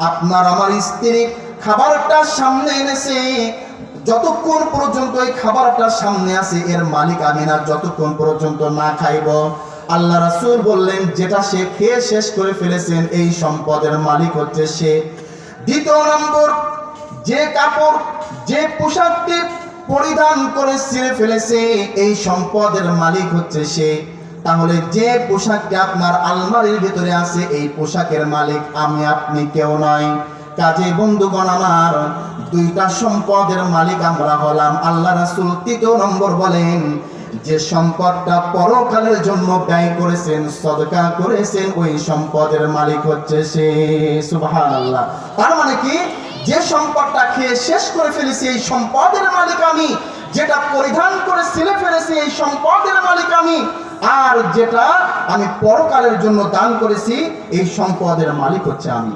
আপনার আমার স্ত্রী খাবারটা সামনে এনেছে। যতক্ষণ পর্যন্ত এই খাবারটা সামনে আছে, এর মালিক আমি না যতক্ষণ পর্যন্ত না খাইব, আল্লাহ রাসূল বললেন, যেটা সে খেয়ে শেষ করে ফেলেছেন, এই সম্পদের মালিক হচ্ছে সে। দ্বিতীয় নম্বর, যে কাপড়, যে পোশাকটি পরিধান করে ছিঁড়ে ফেলেছে, এই সম্পদের মালিক হচ্ছে সে। তাহলে যে পোশাকটি আপনার আলমারির ভিতরে আছে, এই পোশাকের মালিক আমি, আপনি কেউ নয় কাজে বন্ধুগণ আমার, দুইটা সম্পদের মালিক আমরা হলাম। আল্লাহ রাসূল তৃতীয় নম্বর বলেন, যে সম্পদটা পরকালের জন্য ব্যয় করেছেন, সদকা করেছেন, ওই সম্পদের মালিক হচ্ছে সে। সুবহানাল্লাহ। তার মানে কি? যে সম্পদটা খেয়ে শেষ করে ফেলেছি, এই সম্পদের মালিক আমি। যেটা পরিধান করে ছিলে ফেলেছি, এই সম্পদের মালিক আমি। আর যেটা আমি পরকালের জন্য দান করেছি এই সম্পদের মালিক হচ্ছে আমি।